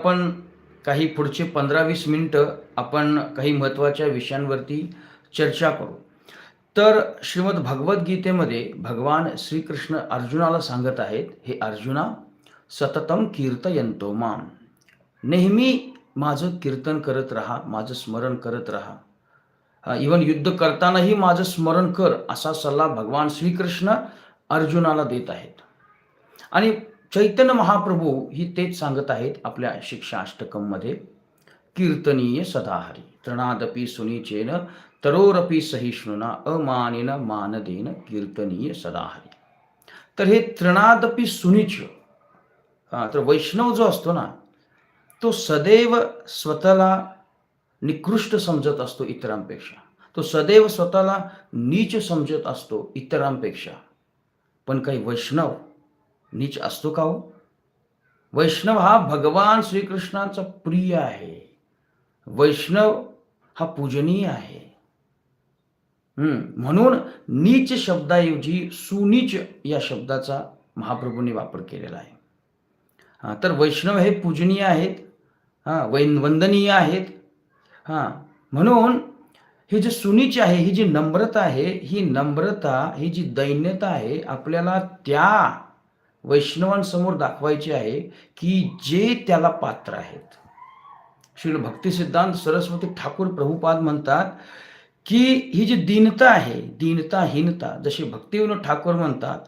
आपण काही पुढचे पंधरा वीस मिनिटं आपण काही महत्त्वाच्या विषयांवरती चर्चा करू. तर श्रीमद भगवद्गीतेमध्ये भगवान श्रीकृष्ण अर्जुनाला सांगत आहेत हे अर्जुना सततम कीर्तयंतो माम. नेहमी माझं कीर्तन करत राहा माझं स्मरण करत राहा. इवन युद्ध करतानाही माझं स्मरण कर असा सल्ला भगवान श्रीकृष्ण अर्जुनाला देत आहेत. आणि चैतन्य महाप्रभू ही तेच सांगत आहेत आपल्या शिक्षा अष्टकममध्ये कीर्तनीय सदाहरी तृणादपि सुनीचेन तरोरपि सहिष्णुना अमानेन मानदेन कीर्तनीय सदाहरी. तर हे तृणादपि सुनीच हा, तर वैष्णव जो असतो ना तो सदैव स्वतःला निकृष्ट समजत असतो इतरांपेक्षा. तो सदैव स्वतःला नीच समजत असतो इतरांपेक्षा. पण काही वैष्णव नीच असतो का हो? वैष्णव हा भगवान श्रीकृष्णाचा प्रिय आहे. वैष्णव हा पूजनीय आहे. म्हणून नीच शब्दाऐवजी सुनीच या शब्दाचा महाप्रभूंनी वापर केलेला आहे. हा तर वैष्णव हे पूजनीय आहेत. हा वै वंदनीय आहेत. हा म्हणून हे जे सुनीच आहे ही जी नम्रता आहे ही नम्रता ही जी दैन्यता आहे आपल्याला त्या वैष्णवांसमोर दाखवायची आहे की जे त्याला पात्र आहेत. श्री भक्ती सिद्धांत सरस्वती ठाकूर प्रभुपाद म्हणतात की ही जी दीनता आहे दीनता हीनता जशी भक्तिविनोद ठाकूर म्हणतात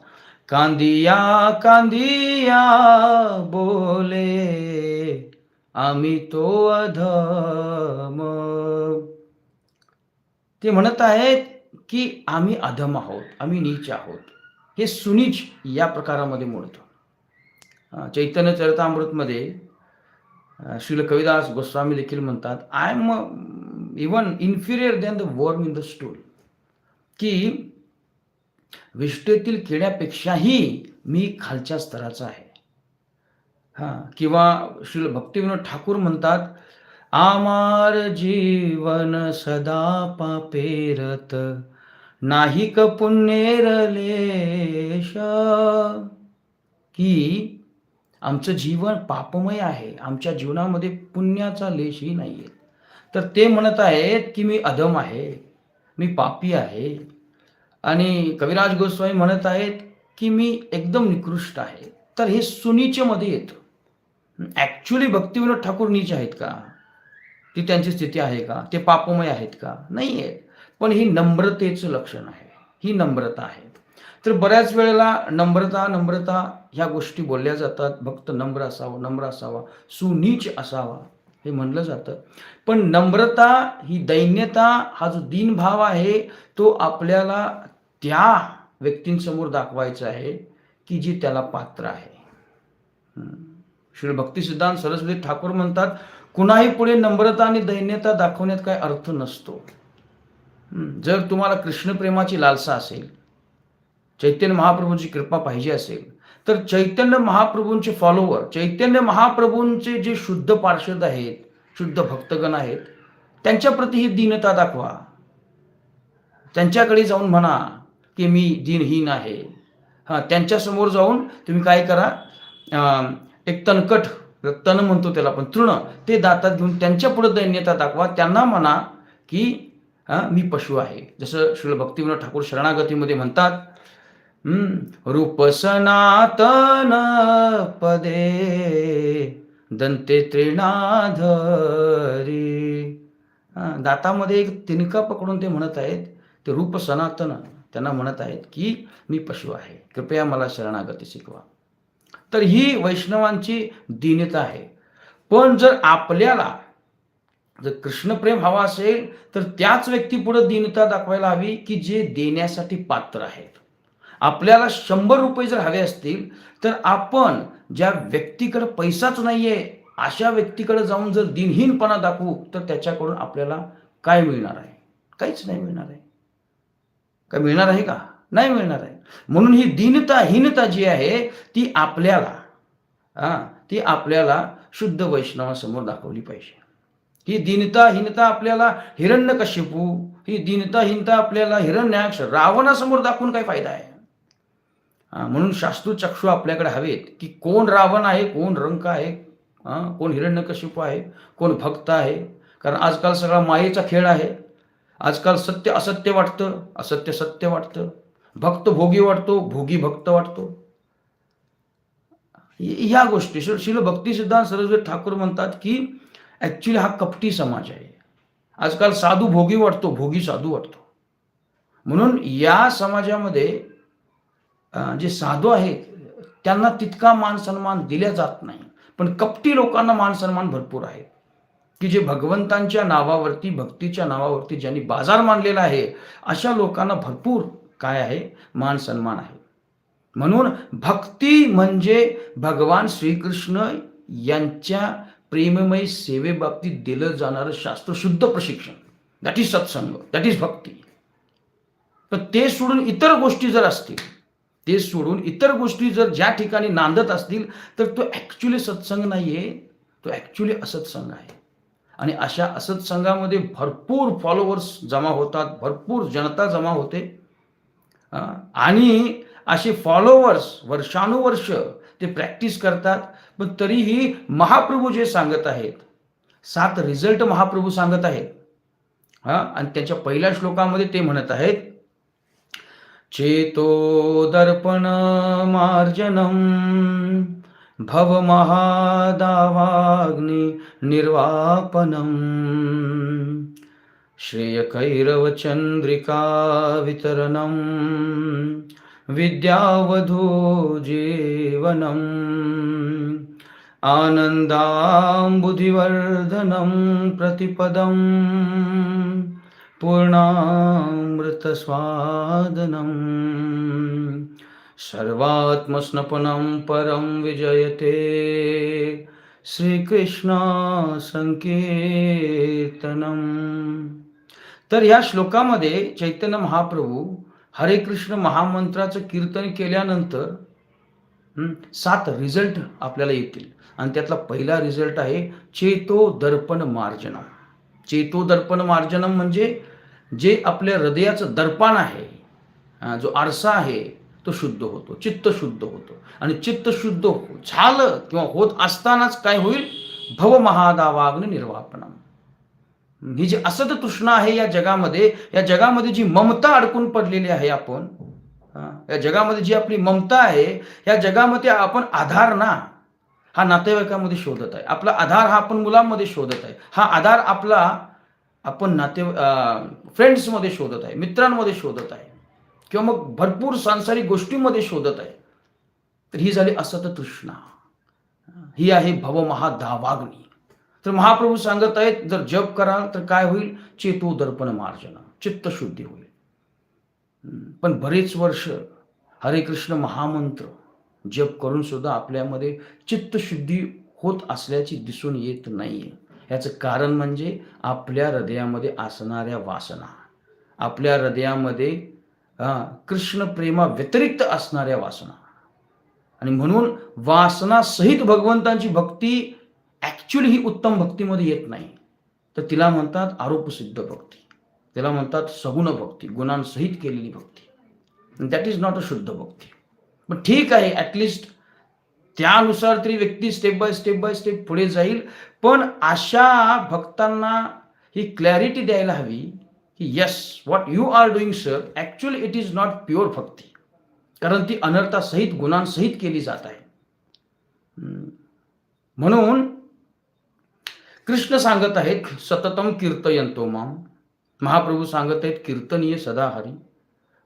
कांदिया कांदिया बोले आम्ही तो अधम. ते म्हणत आहेत की आम्ही अधम आहोत आम्ही नीच आहोत. हे सुनीच या प्रकारामध्ये मोडतो. चैतन्य चरितामृतमध्ये श्रील कविदास गोस्वामी देखील म्हणतात I am even inferior than the worm in the stool की विष्ठेतील किड्यापेक्षाही मी खालच्या स्तराचा आहे. हां किंवा श्री भक्तिविनोद ठाकूर म्हणतात आमार जीवन सदा पापेरत नाही क पुण्येरलेश की आमचं जीवन पापमय आहे. आमच्या जीवनामध्ये पुण्याचा लेशही नाही आहे तर ते म्हणत आहेत की मी अधम आहे. मी पापी आहे. आणि कविराज गोस्वामी म्हणत आहेत की मी एकदम निकृष्ट आहे. तर हे सुनीचेमध्ये येतं. ॲक्च्युली भक्तिविनोद ठाकूर नीच आहेत का? ती त्यांची स्थिती आहे का? ते पापमय आहेत का? नाही आहेत पण ही नम्रतेचं लक्षण आहे. ही नम्रता आहे. तर बऱ्याच वेळेला नम्रता नम्रता ह्या गोष्टी बोलल्या जातात. भक्त नम्र असावा नम्र असावा सुनीच असावा हे म्हणलं जातं. पण नम्रता ही दैन्यता हा जो दीनभाव आहे तो आपल्याला त्या व्यक्तींसमोर दाखवायचा आहे की जी त्याला पात्र आहे. श्री भक्ती सिद्धांत सरस्वती ठाकूर म्हणतात कुणाही पुढे नम्रता आणि दैन्यता दाखवण्यात काय अर्थ नसतो. जर तुम्हाला कृष्णप्रेमाची लालसा असेल चैतन्य महाप्रभूंची कृपा पाहिजे असेल तर चैतन्य महाप्रभूंचे फॉलोवर चैतन्य महाप्रभूंचे जे शुद्ध पार्षद आहेत शुद्ध भक्तगण आहेत त्यांच्याप्रती ही दीनता दाखवा. त्यांच्याकडे जाऊन म्हणा की मी दिनहीन आहे. हां त्यांच्यासमोर जाऊन तुम्ही काय करा एक तणकट तण म्हणतो त्याला पण तृण ते दातात घेऊन त्यांच्या पुढे दैन्यता दाखवा. त्यांना म्हणा की मी पशु आहे. जसं श्री भक्तिविनोद ठाकूर शरणागतीमध्ये म्हणतात रूप सनातन पदे दंते त्रिणाधरी. दातामध्ये एक तिनका पकडून ते म्हणत आहेत ते रूप सनातन त्यांना म्हणत आहेत की मी पशु आहे. कृपया मला शरणागती शिकवा. तर ही वैष्णवांची दीनता आहे. पण जर आपल्याला जर कृष्णप्रेम हवा असेल तर त्याच व्यक्तीपुढे दीनता दाखवायला हवी की जे देण्यासाठी पात्र आहेत. आपल्याला शंभर रुपये जर हवे असतील तर आपण ज्या व्यक्तीकडे पैसाच नाहीये अशा व्यक्तीकडे जाऊन जर दिनहीनपणा दाखवू तर त्याच्याकडून आपल्याला काय मिळणार आहे? काहीच नाही मिळणार आहे. काय मिळणार आहे का? नाही मिळणार आहे. म्हणून ही दीनता हीनता जी आहे ती आपल्याला हा ती आपल्याला शुद्ध वैष्णवासमोर दाखवली पाहिजे. ही दीनता हीनता आपल्याला हिरण्यकश्यपू ही दीनता हीनता आपल्याला हिरण्याक्ष रावणासमोर दाखवून काय फायदा आहे? म्हणून शास्त्रू चक्षु आपल्याकडे हवेत की कोण रावण आहे कोण रंक आहे हां कोण हिरण्यकशिपू आहे कोण भक्त आहे? कारण आजकाल सगळा मायेचा खेळ आहे. आजकाल सत्य असत्य वाटतं असत्य सत्य वाटतं. भक्त भोगी वाटतो भोगी भक्त वाटतो. ह्या गोष्टी शिल भक्ती सिद्धांत सरस्वती ठाकूर म्हणतात की ॲक्च्युली हा कपटी समाज आहे. आजकाल साधू भोगी वाटतो भोगी साधू वाटतो. म्हणून या समाजामध्ये जे साधू आहेत त्यांना तितका मान सन्मान दिला जात नाही. पण कपटी लोकांना मान सन्मान भरपूर आहे. की जे भगवंतांच्या नावावरती भक्तीच्या नावावरती ज्यांनी बाजार मानलेला आहे अशा लोकांना भरपूर काय आहे? मान सन्मान आहे. म्हणून भक्ती म्हणजे भगवान श्रीकृष्ण यांच्या प्रेममय सेवेबाबतीत दिलं जाणारं शास्त्रशुद्ध प्रशिक्षण. दॅट इज सत्संग दॅट इज भक्ती तर ते सोडून इतर गोष्टी जर असतील ते सोडून इतर गोष्टी जर ज्या ठिकाणी नांदत असतील तर तो ॲक्च्युली सत्संग नाही आहे तो ॲक्च्युली असत्संग आहे. आणि अशा असत्संगामध्ये भरपूर फॉलोअर्स जमा होतात भरपूर जनता जमा होते. आणि असे फॉलोअर्स वर्षानुवर्ष ते प्रॅक्टिस करतात. पण तरीही महाप्रभू जे सांगत आहेत सात रिझल्ट महाप्रभू सांगत आहेत. हा आणि त्याच्या पहिल्या श्लोकामध्ये ते म्हणत आहेत चेतो दर्पण मार्जनम भव महादावाग्नि निर्वापनम श्रेयकैरवचन्द्रिका वितरणं विद्यावधू जीवनम् आनन्दाम्बुधिवर्धनं प्रतिपदं पूर्णामृतस्वादनम् सर्वात्मस्नपनं परं विजयते। श्रीकृष्ण तर ह्या श्लोकामध्ये चैतन्य महाप्रभू हरे कृष्ण महामंत्राचं कीर्तन केल्यानंतर सात रिझल्ट आपल्याला येतील. आणि त्यातला पहिला रिझल्ट आहे चेतो दर्पण मार्जनम. चेतो दर्पण मार्जनम म्हणजे जे आपल्या हृदयाचं दर्पण आहे जो आरसा आहे तो शुद्ध होतो चित्त शुद्ध होतो. आणि चित्त शुद्ध झालं किंवा होत असतानाच काय होईल? भव महादावाग्न निर्वापणम ही जी असत तृष्णा आहे या जगामध्ये या जगामध्ये जी ममता अडकून पडलेली आहे आपण या जगामध्ये जी आपली ममता आहे या जगामध्ये आपण आधार ना हा नातेवाईकामध्ये शोधत आहे. आपला आधार हा आपण मुलांमध्ये शोधत आहे. हा आधार आपला आपण नाते फ्रेंड्समध्ये शोधत आहे मित्रांमध्ये शोधत आहे. किंवा मग भरपूर सांसारिक गोष्टींमध्ये शोधत आहे. तर ही झाली असत तृष्णा. ही आहे भवमहाधावाग्नी तर महाप्रभू सांगत आहेत जर जप कराल तर काय होईल? चेतो दर्पण मार्जन चित्तशुद्धी होईल. पण बरेच वर्ष हरे कृष्ण महामंत्र जप करून सुद्धा आपल्यामध्ये चित्तशुद्धी होत असल्याची दिसून येत नाहीये. याचं कारण म्हणजे आपल्या हृदयामध्ये असणाऱ्या वासना आपल्या हृदयामध्ये कृष्ण प्रेमा व्यतिरिक्त असणाऱ्या वासना. आणि म्हणून वासनासहित भगवंतांची भक्ती ॲक्च्युली ही उत्तम भक्तीमध्ये येत नाही. तर तिला म्हणतात आरोपसिद्ध भक्ती. तिला म्हणतात सगुण भक्ती गुणांसहित केलेली भक्ती. दॅट इज नॉट अ शुद्ध भक्ती. पण ठीक आहे ॲटलिस्ट त्यानुसार तरी व्यक्ती step by step by step पुढे जाईल. पण अशा भक्तांना ही क्लॅरिटी द्यायला हवी की yes what you are doing sir actually it is not pure भक्ती. कारण ती अनर्थासहित गुणांसहित केली जात आहे. म्हणून कृष्ण सांगत आहेत सततम कीर्तयंतो माम. महाप्रभू सांगत आहेत कीर्तनीय सदा हरी.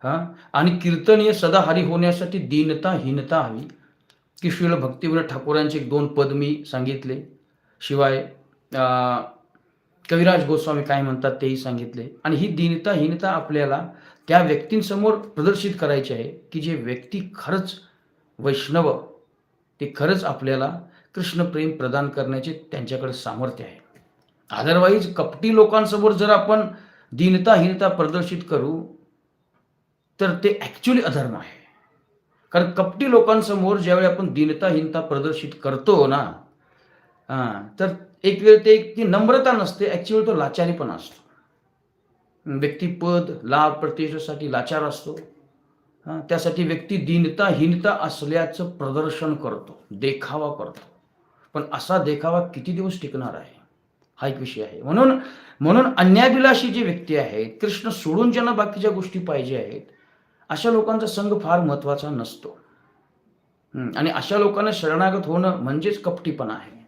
हा? आणि कीर्तनीय सदा हरी होण्यासाठी दीनता हीनता हवी. की शिल भक्तिविनोद ठाकूरांचे एक दोन पद मी सांगितले. शिवाय कविराज गोस्वामी काय म्हणतात तेही सांगितले. आणि ही दीनता हीनता आपल्याला त्या व्यक्तींसमोर प्रदर्शित करायची आहे की जे व्यक्ती खरंच वैष्णव ते खरंच आपल्याला कृष्णप्रेम प्रदान करण्याचे त्यांच्याकडे सामर्थ्य आहे. अदरवाईज कपटी लोकांसमोर जर आपण दिनताहीनता प्रदर्शित करू तर ते ॲक्च्युली अधर्म आहे. कारण कपटी लोकांसमोर ज्यावेळी आपण दीनताहीनता प्रदर्शित करतो ना तर एक वेळ ते ती नम्रता नसते ॲक्च्युअली तो लाचारीपणा असतो. व्यक्तिपद लाभ प्रतिष्ठेसाठी लाचार असतो. हां त्यासाठी व्यक्ती दिनताहीनता असल्याचं प्रदर्शन करतो देखावा करतो. पण असा देखावा किती दिवस टिकणार आहे? हा एक विषय आहे. म्हणून म्हणून अन्याभिलाषी जे व्यक्ती आहेत कृष्ण सोडून ज्यांना बाकीच्या गोष्टी पाहिजे आहेत अशा लोकांचा संघ फार महत्त्वाचा नसतो. आणि अशा लोकांना शरणागत होणं म्हणजेच कपटीपणा आहे.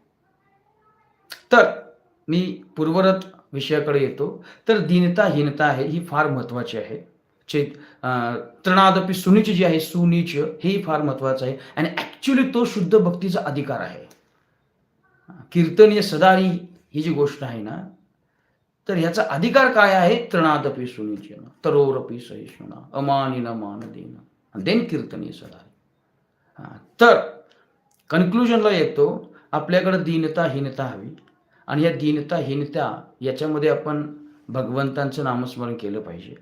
तर मी पूर्वरत विषयाकडे येतो. तर दीनता हीनता आहे ही फार महत्वाची आहे. चेत अं, तृणादपी सुनीच जी आहे सुनीच हेही फार महत्वाचं आहे. आणि ऍक्च्युली तो शुद्ध भक्तीचा अधिकार आहे. कीर्तनीय सदारी ही जी गोष्ट आहे ना तर ह्याचा अधिकार काय आहे? तृणादपी सुनीच तरोरपी सहिष्णुना अमानिन मान देन देन कीर्तनीय सदारी. हा, तर कन्क्लुजनला येतो आपल्याकडे दीनता हीनता हवी. आणि या दीनता हीनता याच्यामध्ये आपण भगवंतांचं नामस्मरण केलं पाहिजे.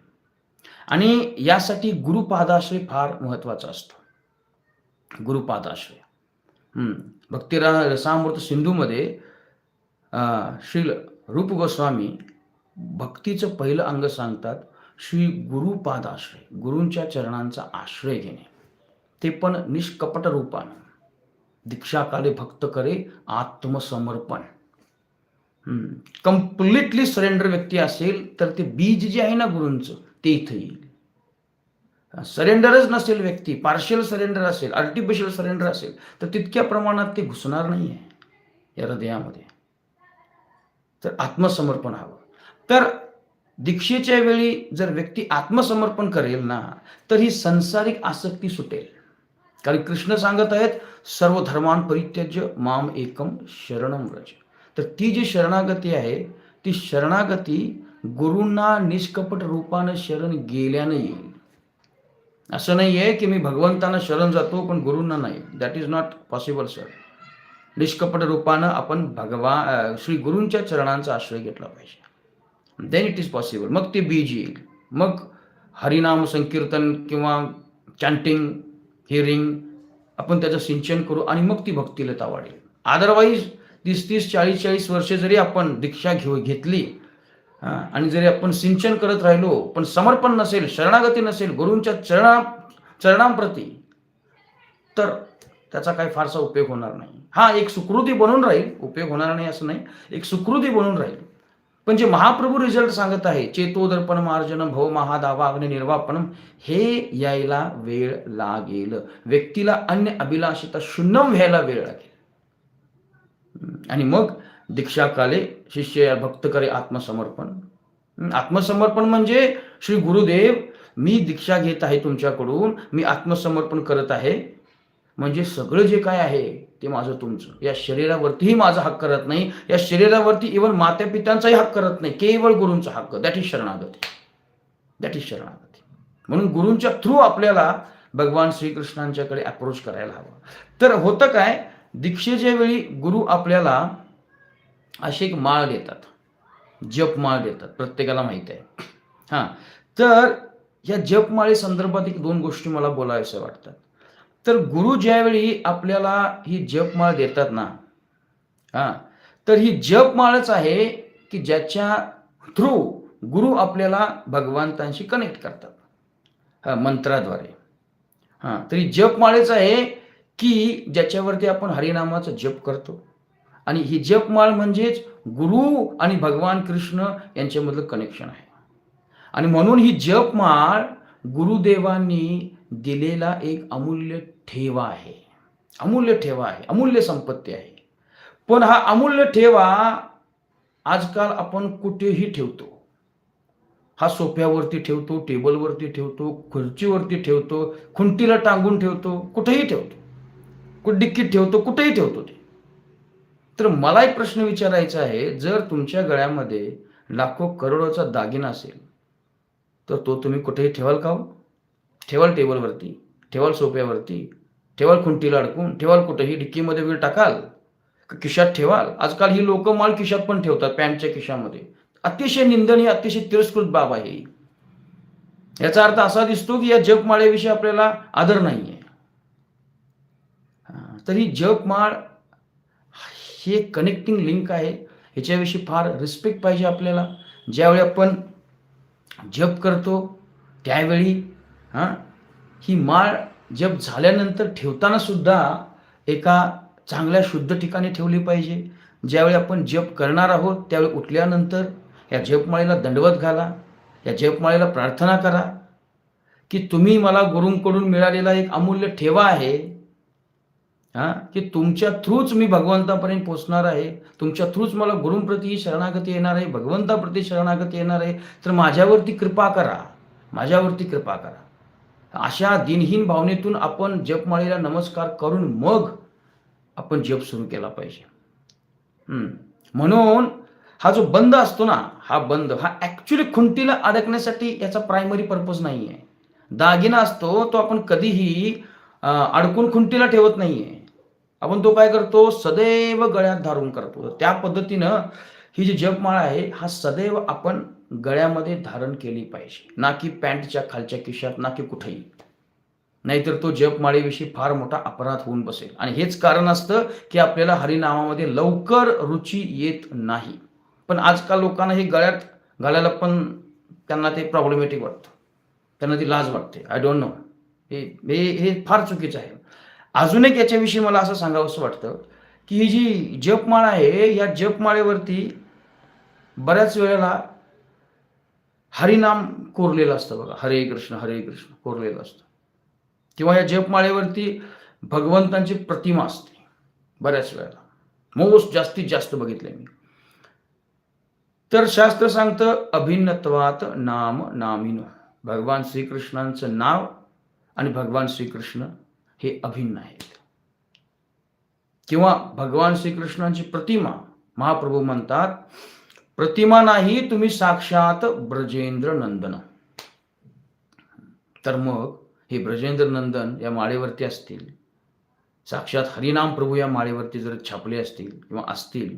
आणि यासाठी गुरुपादाश्रय फार महत्त्वाचा असतो. गुरुपादाश्रय. भक्तिरा रसामृत सिंधूमध्ये श्री रूप गोस्वामी भक्तीचं पहिलं अंग सांगतात श्री गुरुपादाश्रय गुरूंच्या चरणांचा आश्रय घेणे. ते पण निष्कपट रूपानं. दीक्षाकाले भक्त करे आत्मसमर्पण. कम्प्लिटली सरेंडर व्यक्ती असेल तर ते बीज जे आहे ना गुरूंचं ते इथं येईल. सरेंडरच नसेल व्यक्ती पार्शियल सरेंडर असेल आर्टिफिशियल सरेंडर असेल तर तितक्या प्रमाणात ते घुसणार नाही आहे या हृदयामध्ये. तर आत्मसमर्पण हवं. तर दीक्षेच्या वेळी जर व्यक्ती आत्मसमर्पण करेल ना तर ही संसारिक आसक्ती सुटेल. कारण कृष्ण सांगत आहेत सर्व धर्मान परित्यज्य माम एकम शरणम व्रज. तर ती जी शरणागती आहे ती शरणागती गुरूंना निष्कपट रूपानं शरण गेल्यानं येईल. असं नाही आहे की मी भगवंतांना शरण जातो पण गुरूंना नाही. That is not possible sir निष्कपट रूपानं आपण भगवा श्री गुरूंच्या चरणांचा आश्रय घेतला पाहिजे. देन इट इज पॉसिबल मग ते बीज येईल. मग हरिनाम संकीर्तन किंवा चॅन्टिंग हिअरिंग आपण त्याचं सिंचन करू आणि मग ती भक्तिलता वाढेल. अदरवाईज तीस तीस चाळीस चाळीस वर्षे जरी आपण दीक्षा घेऊ घेतली आणि जरी आपण सिंचन करत राहिलो पण समर्पण नसेल शरणागती नसेल गुरूंच्या चरणा चरणांप्रती तर त्याचा काही फारसा उपयोग होणार नाही. हा एक सुकृती बनून राहील. उपयोग होणार नाही असं नाही. एक सुकृती बनून राहील. पण जे महाप्रभू रिझल्ट सांगत आहे चेतोदर्पण मार्जन भव महादावा अग्नि निर्वापण हे यायला वेळ लागेल. व्यक्तीला अन्य अभिलाषिता शून्यम व्हायला वेळ लागेल. आणि मग दीक्षाकाले शिष्य या भक्त करे आत्मसमर्पण आत्मसमर्पण म्हणजे श्री गुरुदेव मी दीक्षा घेत आहे तुमच्याकडून मी आत्मसमर्पण करत आहे. म्हणजे सगळं जे काय आहे ते माझं तुमचं. या शरीरावरतीही माझा हक्क करत नाही. या शरीरावरती इवन मात्या पित्यांचाही हक्क करत नाही. केवळ गुरूंचा हक्क. दॅट इज शरणागती. दॅट इज शरणागती. म्हणून गुरूंच्या थ्रू आपल्याला भगवान श्रीकृष्णांच्याकडे अप्रोच करायला हवं. तर होतं काय? दीक्षेच्या वेळी गुरु आपल्याला अशी एक माळ देतात जपमाळ देतात प्रत्येकाला माहीत आहे. हां. तर या जपमाळी संदर्भात एक दोन गोष्टी मला बोलाव्याशा वाटतात. तर गुरु ज्यावेळी आपल्याला ही जपमाळ देतात ना हां तर ही जपमाळच आहे की ज्याच्या थ्रू गुरु आपल्याला भगवंतांशी कनेक्ट करतात. हां मंत्राद्वारे. हां तर ही जपमाळेच आहे की ज्याच्यावरती आपण हरिनामाचा जप करतो. आणि ही जपमाळ म्हणजेच गुरु आणि भगवान कृष्ण यांच्यामधलं कनेक्शन आहे. आणि म्हणून ही जपमाळ गुरुदेवांनी दिलेला एक अमूल्य ठेवा आहे. अमूल्य ठेवा आहे. अमूल्य संपत्ती आहे. पण हा अमूल्य ठेवा आजकाल आपण कुठेही ठेवतो. हा सोफ्यावरती ठेवतो टेबलवरती ठेवतो खुर्चीवरती ठेवतो खुंटीला टांगून ठेवतो कुठेही ठेवतो. कुठ डिक्कीत ठेवतो कुठेही ठेवतो ते. तर मला एक प्रश्न विचारायचा आहे जर तुमच्या गळ्यामध्ये लाखो करोडोचा दागिना असेल तर तो तुम्ही कुठेही ठेवाल का हो? ठेवाल टेबलवरती ठेवाल सोफ्यावरती ठेवाल खुंटीला अडकून ठेवाल कुठेही डिक्कीमध्ये वेळ टाकाल खिशात ठेवाल? आजकाल ही लोक माल खिशात पण ठेवतात पॅन्टच्या खिशामध्ये. अतिशय निंदनीय अतिशय तिरस्कृत बाब आहे ही. याचा अर्थ असा दिसतो की या जपमाळेविषयी आपल्याला आदर नाहीये. आहे तर ही जपमाळ ही एक कनेक्टिंग लिंक आहे. ह्याच्याविषयी फार रिस्पेक्ट पाहिजे आपल्याला. ज्यावेळी आपण जप करतो त्यावेळी हां ही माळ जप झाल्यानंतर ठेवताना सुद्धा एका चांगल्या शुद्ध ठिकाणी ठेवली पाहिजे. ज्यावेळी आपण जप करणार आहोत त्यावेळी उठल्यानंतर या जपमाळेला दंडवत घाला. या जपमाळेला प्रार्थना करा. की तुम्ही मला गुरूंकडून मिळालेला एक अमूल्य ठेवा आहे. हा? की तुमच्या थ्रूच मी भगवंतापर्यंत पोचणार आहे. तुमच्या थ्रूच मला गुरूंप्रती शरणागती येणार आहे. भगवंताप्रती शरणागती येणार आहे. तर माझ्यावरती कृपा करा. माझ्यावरती कृपा करा. अशा दिनहीन भावनेतून आपण जपमाळीला नमस्कार करून मग आपण जप सुरू केला पाहिजे. म्हणून हा जो बंद असतो ना हा बंद हा ॲक्च्युली खुंटीला अडकण्यासाठी याचा प्रायमरी पर्पज नाही आहे दागिना असतो तो आपण कधीही अडकून खुंटीला ठेवत नाही आहे आपण तो काय करतो? सदैव गळ्यात धारून करतो. त्या पद्धतीनं ही जी जपमाळा आहे हा सदैव आपण गळ्यामध्ये धारण केली पाहिजे. ना की पॅन्टच्या खालच्या खिशात ना की कुठेही. नाहीतर तो जपमाळेविषयी फार मोठा अपराध होऊन बसेल. आणि हेच कारण असतं की आपल्याला हरिनामामध्ये लवकर रुची येत नाही. पण आजकाल लोकांना हे गळ्यात घालायला पण त्यांना ते प्रॉब्लेमॅटिक वाटतं. त्यांना ती लाज वाटते. आय डोंट नो हे हे हे फार चुकीचं आहे. अजून एक याच्याविषयी मला असं सांगावंसं वाटतं की ही जी जपमाळ आहे या जपमाळेवरती बऱ्याच वेळेला हरिनाम कोरलेलं असतं बघा. हरे कृष्ण हरे कृष्ण कोरलेलं असतं. किंवा या जपमाळेवरती भगवंतांची प्रतिमा असते बऱ्याच वेळेला. मोस्ट जास्तीत जास्त बघितले मी. तर शास्त्र सांगतं अभिन्नत्वात नाम नामिनो. भगवान श्रीकृष्णांचं नाव आणि भगवान श्रीकृष्ण हे अभिन्न आहेत. किंवा भगवान श्रीकृष्णांची प्रतिमा महाप्रभू म्हणतात प्रतिमा नाही तुम्ही साक्षात ब्रजेंद्र नंदन तर मग हे ब्रजेंद्र नंदन या माळेवरती असतील. साक्षात हरिनाम प्रभू या माळेवरती जर छापले असतील किंवा असतील.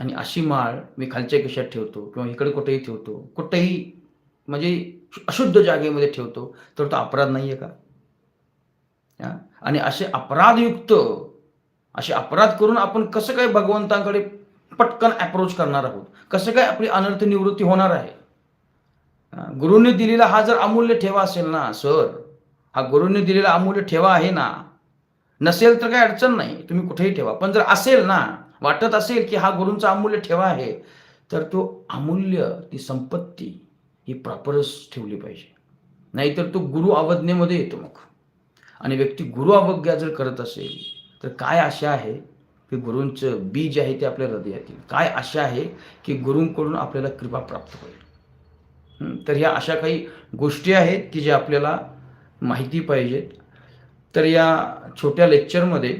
आणि अशी माळ मी खालच्या केशात ठेवतो किंवा इकडे कुठेही ठेवतो. कुठेही म्हणजे अशुद्ध जागेमध्ये ठेवतो तर तो अपराध नाही आहे का? आणि असे अपराधयुक्त असे अपराध करून आपण कसं काय भगवंतांकडे पटकन अप्रोच करणार आहोत? कसं काय आपली अनर्थ निवृत्ती होणार आहे? गुरुने दिलेला हा जर अमूल्य ठेवा असेल ना सर हा गुरुने दिलेला अमूल्य ठेवा आहे ना नसेल तर काही अडचण नाही तुम्ही कुठेही ठेवा. पण जर असेल ना वाटत असेल की हा गुरूंचा अमूल्य ठेवा आहे तर तो अमूल्य ती संपत्ती ही प्रॉपरच ठेवली पाहिजे. नाहीतर तो गुरु अवज्ञेमध्ये येतो मग. आणि व्यक्ती गुरु अवज्ञा जर करत असेल तर काय आशा आहे की गुरूंचं बीज आहे ते आपल्या हृदयात येईल काय आशा आहे की गुरूंकडून आपल्याला कृपा प्राप्त होईल? तर ह्या अशा काही गोष्टी आहेत की ज्या आपल्याला माहिती पाहिजेत. तर या छोट्या लेक्चरमध्ये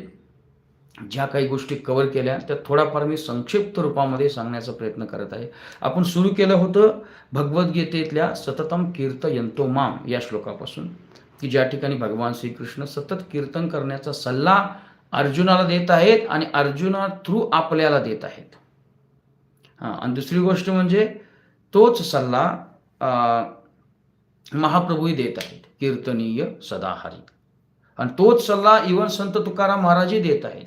ज्या काही गोष्टी कव्हर केल्या त्या थोडाफार मी संक्षिप्त रूपामध्ये सांगण्याचा प्रयत्न करत आहे. आपण सुरू केलं होतं भगवद्गीतेतल्या सततम कीर्तयंतो माम या श्लोकापासून. की ज्या ठिकाणी भगवान श्रीकृष्ण सतत कीर्तन करण्याचा सल्ला अर्जुनाला देत आहेत आणि अर्जुना थ्रू आपल्याला देत आहेत. हां आणि दुसरी गोष्ट म्हणजे तोच सल्ला अं, महाप्रभूही देत आहेत. कीर्तनीय सदाहरी. आणि तोच सल्ला इवन संत तुकाराम महाराजही देत आहेत.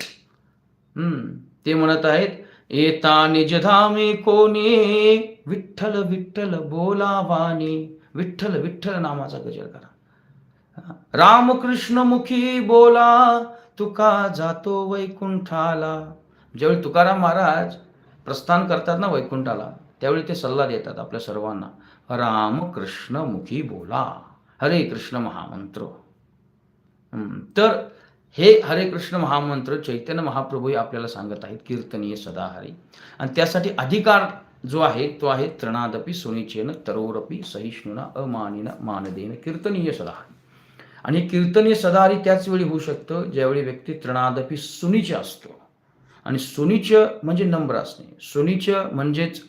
हम्म, ते म्हणत आहेत येता निजधामे कोणी? विठ्ठल विठ्ठल बोलावानी. विठ्ठल विठ्ठल नामाचा गजर करा. रामकृष्ण मुखी बोला तुका जातो वैकुंठाला. ज्यावेळी तुकाराम महाराज प्रस्थान करतात ना वैकुंठाला त्यावेळी ते सल्ला देतात आपल्या सर्वांना. रामकृष्ण मुखी बोला हरे कृष्ण महामंत्र. हम्म, तर हे हरे कृष्ण महामंत्र चैतन्य महाप्रभू आपल्याला सांगत आहेत कीर्तनीय सदाहरी. आणि त्यासाठी अधिकार जो आहे तो आहे त्रणादपी सुनिचेन तरोरपी सहिष्णुना अमानिन मानदेन. कीर्तनीय सदाहरी. आणि हे सदारी त्याच वेळी होऊ शकतं ज्यावेळी व्यक्ती तृणादपी सुनीच असतो. आणि सुनीच म्हणजे नम्र असणे. सुनीच म्हणजेच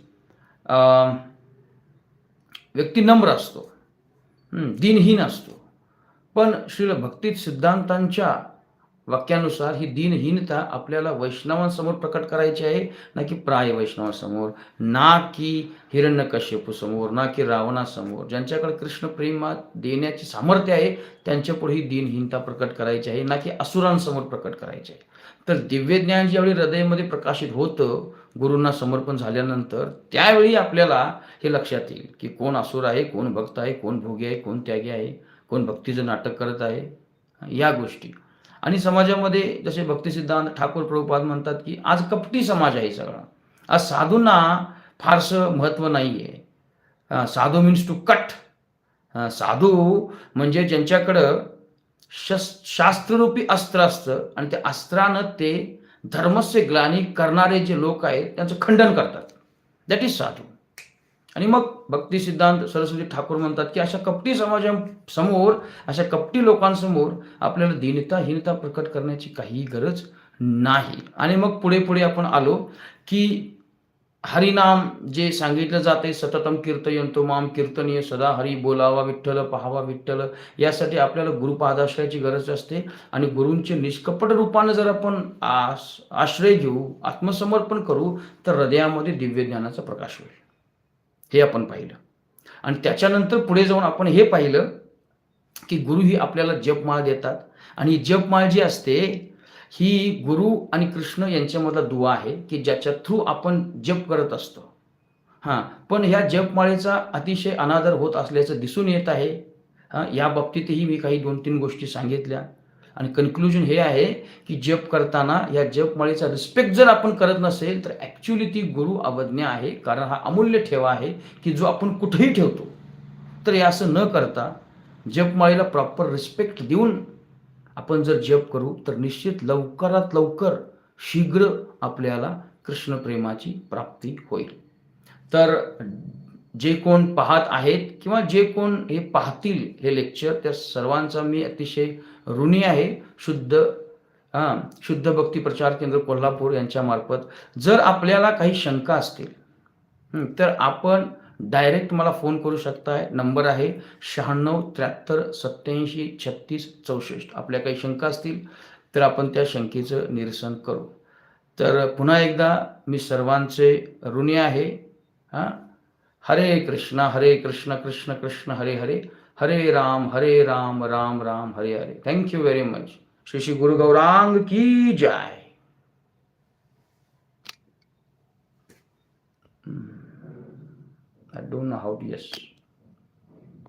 व्यक्ती नम्र असतो. दिनहीन असतो. पण श्रील भक्ती सिद्धांतांच्या वाक्यानुसार ही दिनहीनता आपल्याला वैष्णवांसमोर प्रकट करायची आहे ना की प्राय वैष्णवांसमोर ना की हिरण्यकश्यपू समोर ना की रावणासमोर. ज्यांच्याकडे कृष्ण प्रेमात देण्याची सामर्थ्य आहे त्यांच्या पुढे ही दिनहीनता प्रकट करायची आहे ना की असुरांसमोर प्रकट करायची आहे. तर दिव्यज्ञान ज्यावेळी हृदयामध्ये प्रकाशित होतं गुरूंना समर्पण झाल्यानंतर त्यावेळी आपल्याला हे लक्षात येईल की कोण असुर आहे कोण भक्त आहे कोण भोगी आहे कोण त्यागी आहे कोण भक्तीचं नाटक करत आहे या गोष्टी. आणि समाजामध्ये जसे भक्तिसिद्धांत ठाकूर प्रभुपाद म्हणतात की आज कपटी समाज आहे सगळा. आज साधूंना फारसं महत्त्व नाही आहे साधू मीन्स टू कट साधू म्हणजे ज्यांच्याकडं शस् शास्त्ररूपी अस्त्र असतं आणि त्या अस्त्रानं ते धर्मस्य ग्लानी करणारे जे लोक आहेत त्यांचं खंडन करतात. दॅट इज साधू. आणि मग भक्ती सिद्धांत सरस्वती ठाकूर म्हणतात की अशा कपटी समाजासमोर अशा कपटी लोकांसमोर आपल्याला दीनताहीनता प्रकट करण्याची काही गरज नाही. आणि मग पुढे पुढे आपण आलो की हरिनाम जे सांगितलं जाते सततम कीर्तयंतो माम कीर्तनीय सदा हरी बोलावा विठ्ठल पहावा विठ्ठल यासाठी आपल्याला गुरुपादाश्रयाची गरज असते. आणि गुरूंचे निष्कपट रूपानं जर आपण आस आश्रय घेऊ आत्मसमर्पण करू तर हृदयामध्ये दिव्य ज्ञानाचा प्रकाश होईल. हे आपण पाहिलं. आणि त्याच्यानंतर पुढे जाऊन आपण हे पाहिलं की गुरु ही आपल्याला जपमाळ देतात. आणि जपमाळ जी असते ही गुरु आणि कृष्ण यांच्यामधला दुवा आहे की ज्याच्या थ्रू आपण जप करत असतो. हां पण ह्या जपमाळेचा अतिशय अनादर होत असल्याचं दिसून येत आहे. हां या बाबतीतही मी काही दोन तीन गोष्टी सांगितल्या. आणि कन्क्लुजन हे आहे की जप करताना या जपमाळीचा रिस्पेक्ट जर आपण करत नसेल तर ॲक्च्युली ती गुरु अवज्ञा आहे. कारण हा अमूल्य ठेवा आहे की जो आपण कुठेही ठेवतो. तर हे असं न करता जपमाळीला प्रॉपर रिस्पेक्ट देऊन आपण जर जप करू तर निश्चित लवकरात लवकर शीघ्र आपल्याला कृष्णप्रेमाची प्राप्ती होईल. तर जे कोण पाहत आहेत किंवा जे कोण हे पाहतील हे लेक्चर त्या सर्वांचा मी अतिशय ऋणी आहे. शुद्ध हां शुद्ध भक्ती प्रचार केंद्र कोल्हापूर यांच्यामार्फत जर आपल्याला काही शंका असतील तर आपण डायरेक्ट मला फोन करू शकताय. नंबर आहे शहाण्णव त्र्याहत्तर सत्याऐंशी छत्तीस चौसष्ट. आपल्या काही शंका असतील तर आपण त्या शंकेचं निरसन करू. तर पुन्हा एकदा मी सर्वांचे ऋणी आहे. हां हरे कृष्ण हरे कृष्ण कृष्ण कृष्ण हरे हरे हरे राम हरे Ram Ram Ram Hare Hare. Thank you very much Shri Shri Guru Gaurang की जय. Hmm. I don't know how to yes.